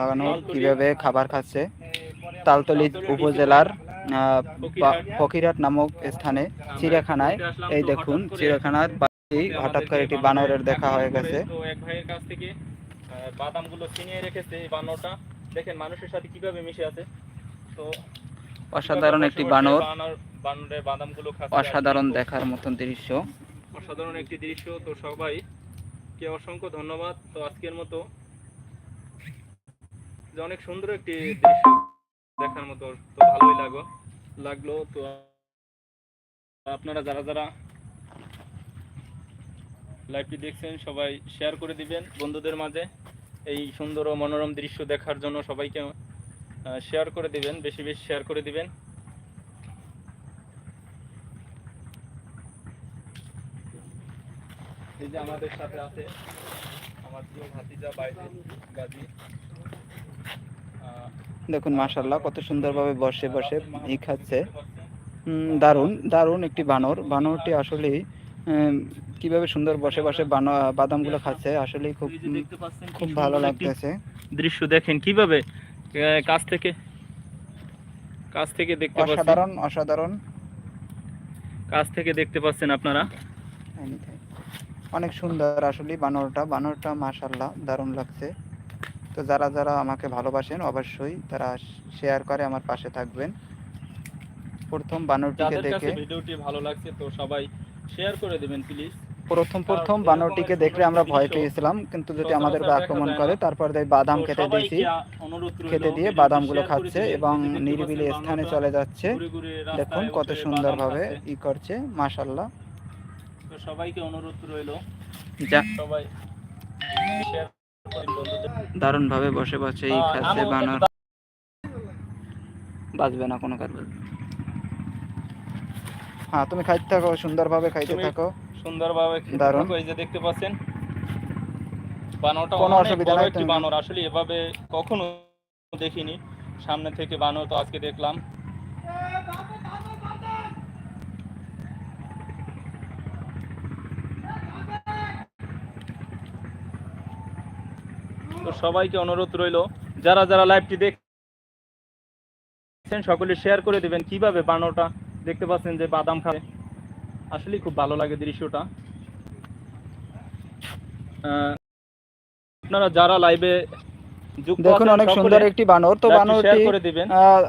লাগানো কীভাবে খাবার খাচ্ছে। তালতলি উপজেলার ফকিরহাট নামক স্থানে চিড়িয়াখানায়। এই দেখুন চিড়িয়াখানার হঠাৎ করে একটি বানরের দেখা হয়ে গেছে। এক ভাইয়ের কাছ থেকে বাদামগুলো ছিনিয়ে রেখেছে এই বানরটা। দেখেন মানুষের সাথে কীভাবে মিশে আছে। তো অসাধারণ একটি বানর। বানর বানরের বাদামগুলো খাচ্ছে অসাধারণ দেখার মতন দৃশ্য। অসাধারণ একটি দৃশ্য। তো সবাই কে অসংখ্য ধন্যবাদ। তো আজকের মতো যে অনেক সুন্দর একটি দৃশ্য দেখার মতো, তো ভালোই লাগো লাগল, তো আপনারা যারা যারা লাইভটি দেখছেন, সবাই শেয়ার করে দিবেন বন্ধুদের মাঝে। এই সুন্দর ও মনোরম দৃশ্য দেখার জন্য সবাইকে শেয়ার করে দিবেন, বেশি বেশি শেয়ার করে দিবেন। এই যে আমাদের সাথে আছে আমার প্রিয় ভাতিজা বাইরে গাজী দেখুন মাশাল্লাহ কত সুন্দরভাবে বসে বসে ই খাচ্ছে। দারুণ দারুণ একটি বানর। বানরটি আসলেই কীভাবে সুন্দর বসে বসে বাদামগুলো খাচ্ছে আসলেই খুব খুব ভালো লাগতেছে। দৃশ্য দেখেন কীভাবে কাছ থেকে কাছ থেকে দেখতে পাচ্ছেন? অসাধারণ অসাধারণ। কাছ থেকে দেখতে পাচ্ছেন আপনারা? অনেক সুন্দর আসলে বানরটা। বানরটা মাশাল্লাহ দারুণ লাগছে। তো যারা যারা আমাকে ভালোবাসেন অবশ্যই তারা শেয়ার করে আমার পাশে থাকবেন। প্রথম বানরটিকে দেখে ভিডিওটি ভালো লাগছে তো সবাই শেয়ার করে দিবেন প্লিজ প্রথম প্রথম বানরটিকে দেখলে আমরা ভয় পেয়েছিলাম কিন্তু যদি আমাদেরকে আক্রমণ করে তারপর দেয় বাদাম খেতে দিয়েছি। খেতে দিয়ে বাদামগুলো খাচ্ছে এবং নিরিবিলি স্থানে চলে যাচ্ছে। দেখুন কত সুন্দরভাবে ই করছে মাশাল্লাহ সবাইকে অনুরোধ রইল। যা সবাই শেয়ার দারুণ ভাবে বসে বসে এই খাচ্ছে বানর। বাজবে না কোনো কারণ। হ্যাঁ তুমি খাইতে থাকো সুন্দরভাবে খাইতে থাকো। সুন্দরভাবে দারুণ। এই যে দেখতে পাচ্ছেন বানরটা কোনো অসুবিধা নাই, একটি তুমি- বানর আসলে এভাবে কখনো দেখিনি। সামনে থেকে বানর তো আজকে দেখলাম। তো সবাইকে অনুরোধ রইল যারা যারা লাইভটি দেখছেন সকলে শেয়ার করে দিবেন। কীভাবে বানরটা দেখতে পাচ্ছেন যে বাদাম খাবে। আসলে খুব ভালো লাগে দৃশ্যটা। আপনারা যারা লাইভে দেখুন অনেক সুন্দর একটি বানর। তো বানরটি করে দিবেন।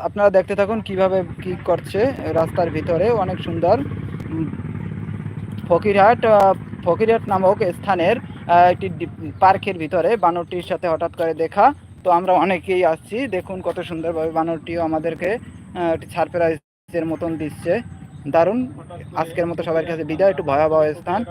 আপনারা দেখতে থাকুন কীভাবে কি করছে রাস্তার ভিতরে। অনেক সুন্দর। ফকিরহাট ফকিরহাট নামক স্থানের একটি পার্কের ভিতরে বানরটির সাথে হঠাৎ করে দেখা। তো আমরা অনেকেই আসছি, দেখুন কত সুন্দরভাবে বানরটিও আমাদেরকে একটি সারপ্রাইজের মতন দিচ্ছে। দারুণ। আজকের মতো সবার কাছে বিদায়, একটু ভয়াবহ স্থান।